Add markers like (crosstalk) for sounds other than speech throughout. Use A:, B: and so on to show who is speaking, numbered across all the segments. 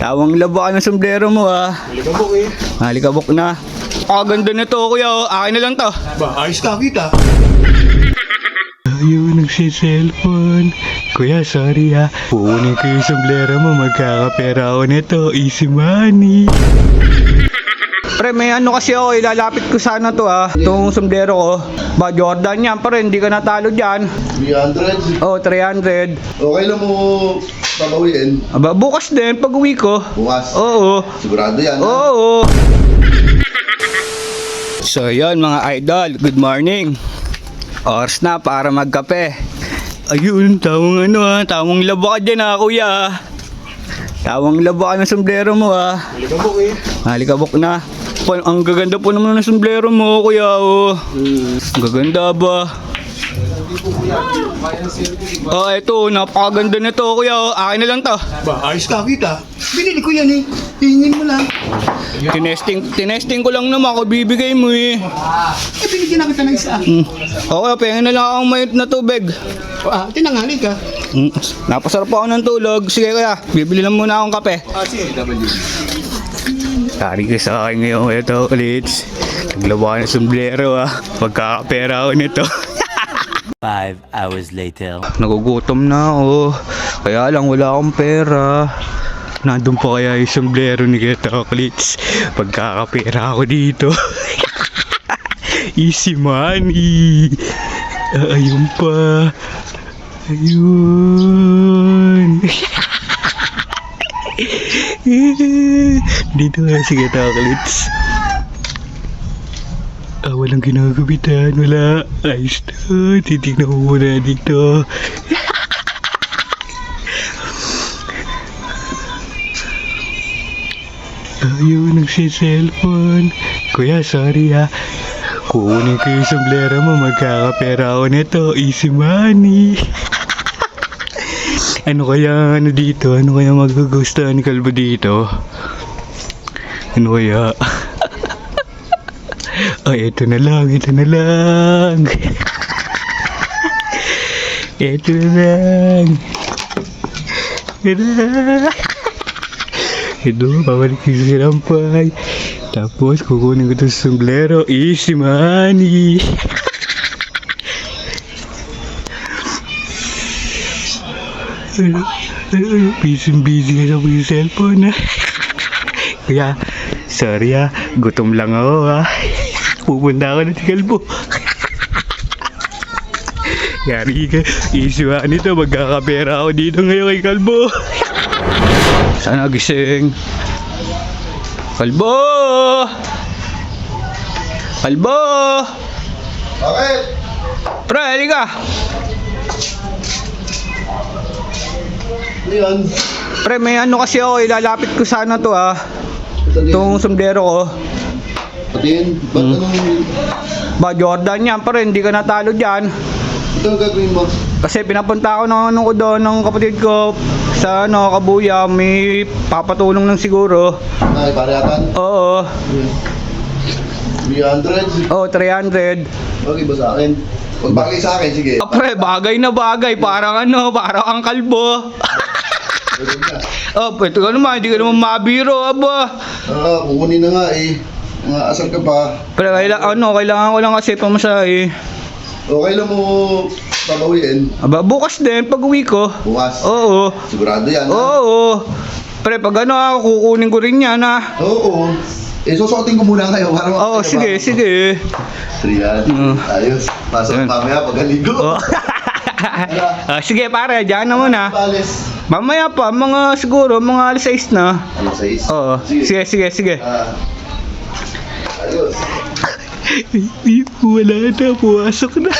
A: Tawang labo ka ng sombrero mo ah.
B: Likabok eh.
A: Halikabok na. Kaganda nito kuya oh. Akin na lang to.
B: Ba, ayos ka kita.
A: Ayaw nagsiselfone. Kuya, sorry ha. Puunin ko yung sombrero mo. Magkakapera ako nito. Easy money. Pre, may ano kasi ako, ilalapit ko sana to ha. Itong sombrero ko. Ba, Jordan yan pa rin, hindi ka natalo dyan.
C: 300.
A: Oh, 300.
C: Okay lang mo pabawiin.
A: Aba, bukas din, pag uwi ko.
C: Bukas.
A: Oo.
C: Sigurado yan. ha?
A: Oo. (laughs) So yun mga idol, good morning. Oras na para magkape. Ayun, tawang ano ha, tawang labo ka dyan ha kuya. Tawang labo ka ng sombrero mo ha.
B: Likabok eh.
A: Halikabok na. Pa- ang gaganda po naman ng sombrero mo kuya oh. Ang gaganda ba? Oh, eto, napakaganda nito kuya oh. Akin na lang to.
B: Ba, ayos ka kita. Binili ko yan eh. Hingin mo lang.
A: Tinesting, tinesting ko lang naman ako bibigay mo eh.
B: Eh, binigyan na kita ng isa.
A: Mm. Okay, pengen na lang akong mayot na tubig.
B: Ah, tinangali ka.
A: Mm. Napasarap ako ng tulog. Sige kaya, bibili lang muna akong kape.
B: Ah, sige.
A: Tari ka sa akin ngayon ito ulit. Naglawa ng sombrero ah. Pagkakapera ako nito. (laughs)
D: Five hours later.
A: Nagugutom na ako. Kaya lang wala akong pera. Nandun pa kaya yung sombrero ni Geto Klitz. Pagkakapera ako dito. (laughs) Easy money. Ah, ayun pa. Ayun. (laughs) dito nga si Geto Klitz. Ah, walang ginagabitan, wala. Ayos na, titignan ko muna dito. Ayaw nagsiselfone. Kuya, sorry ha. Kukunin ko yung sombrero mo, magkakapera ako nito. Easy money. ano kaya ano dito? Ano kaya magugustuhan ni Kalbo dito? Ano kaya? Ay, ito na lang, ito na lang. ito na lang. Ito na. Ito, babalik yung sirampay. Tapos, kukunin ko ito sa sombrero. Easy money. ano, ano, ano, busy busy ka sa yung cellphone ha. Sorry ha, gutom lang ako ha. Pupunta ako si Kalbo. Yari ka, isuha nito, magkakapera ako dito ngayon kay Kalbo. Sana gising. Kalbo! Kalbo!
C: Bakit?
A: Pre, halika!
C: Ano?
A: Pre, may ano kasi ako, ilalapit ko sana to ah. Itong sombrero ko.
C: Patingin. Ba't
A: Hmm.
C: anong...
A: Ba, Jordan yan rin, hindi ka natalo dyan.
C: Ito ang gagawin mo?
A: Kasi pinapunta ako ng ano ko doon, ng kapatid ko sa ano, Kabuya, may papatulong lang siguro.
C: Ay, parehatan.
A: Oo,
C: 300.
A: oh, 300.
C: Okay ba sa akin? Pag bagay sa akin, sige.
A: Ah, pre, bagay na bagay, parang ano, parang ang kalbo. Oh, pwede ka naman, hindi ka naman mabiro, aba.
C: Ah, kukunin na nga eh. Asal ka pa.
A: Pero kailangan, ano, kailangan ko lang kasi pamasahe.
C: Okay lang mo pabawiin.
A: Aba, bukas din, pag uwi ko.
C: Bukas.
A: Oo,
C: Sigurado yan. ha?
A: oo. Pre, pag ano, ah, kukunin ko rin yan, ha.
C: Oo. Eh, susuotin ko muna kayo para
A: Oo, sige, sige.
C: Triad.
A: Mm.
C: Ayos. Pasok
A: Ayun.
C: mamaya pagaligo.
A: Oh. (laughs) Ah, sige, pare, dyan na muna. Mamaya pa, mga siguro, mga alas 6 na.
C: Ano sa is?
A: Oo, sige, sige, sige.
C: Ah.
A: Wala na, pumasok na.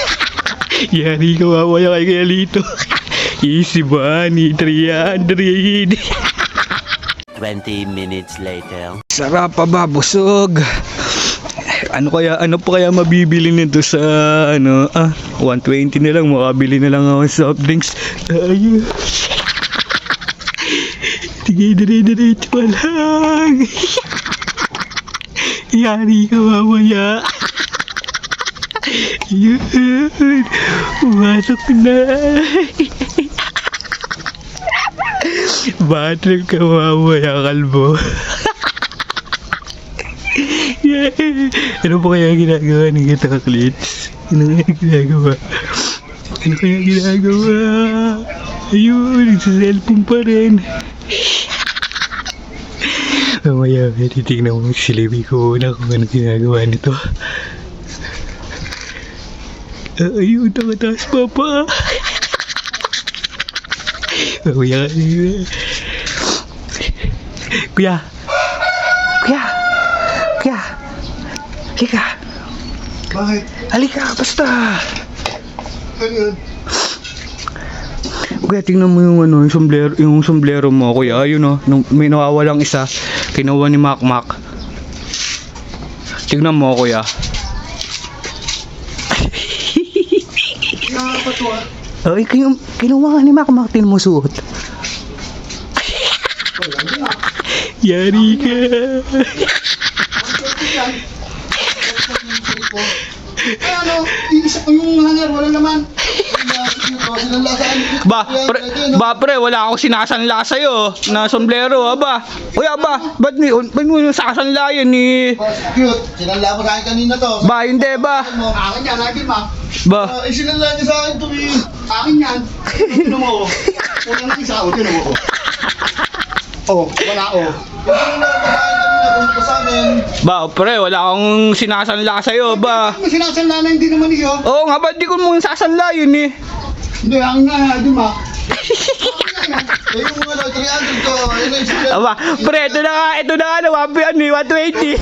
A: (laughs) Yari ka mamaya kay Kuya Lito. (laughs) Easy money, 300.
D: 20 minutes later.
A: Sarap pa ba, busog. Ano kaya, ano pa kaya mabibili nito sa, ano, ah, 120 na lang, makabili na lang ako ng soft drinks. Ayun. Sige, dire-diretso lang. (laughs) Yari ka mamaya. Yun. Pumasok na. Bad trip ka mamaya, kalbo. yeah. Ano pa kaya ginagawa ni kita kaklits? Ano kaya ginagawa? Ano kaya ginagawa? Ayun, nagsa-cellphone pa rin. Mamaya, may titignan mo si Levi ko na kung ano ginagawa nito. Ah, ayun, nakataas pa pa. Mamaya. Kuya! Kuya! Kuya! Halika!
C: Bakit?
A: Halika, basta!
C: Ano yun?
A: Kuya, tingnan mo yung ano, yung sombrero, yung sombrero mo, kuya. Ayun oh, nung may nawawalang isa, kinuha ni Mac Mac. Tingnan mo, kuya.
C: Nakakapatuwa. (laughs)
A: Ay, kinu kinuha nga ni Mac Mac, tingnan mo suot. Yari ka.
B: Ay, ano, iisa ko yung hanger, wala naman.
A: Ba, pre, ba pre, wala akong sinasanla sa'yo na sombrero, ha ba? Kuya, ba, ba't ni, ba't mo yung sasanla yun ni...
C: Cute. Sinala mo sa akin kanina to.
A: Ba, hindi ba?
B: Akin yan, akin ma.
A: Ba,
C: Ah, eh, sinala niya sa akin to eh.
B: Akin yan. Tinan mo, oh. Una na isa, oh, tinan mo, oh. Oh, wala, oh.
A: Ba, pre, wala akong sinasanla sa'yo, ba?
B: Ano sinasanla na hindi naman iyo?
A: Oo nga, ba't di ko mo yung sasanla yun eh?
B: Hindi, akin nga, di ma.
C: Yung ano, 300 ko. Ayun na yung sinala.
A: Aba, pre, ito na nga, ito na nga, nawabi ano eh, 120.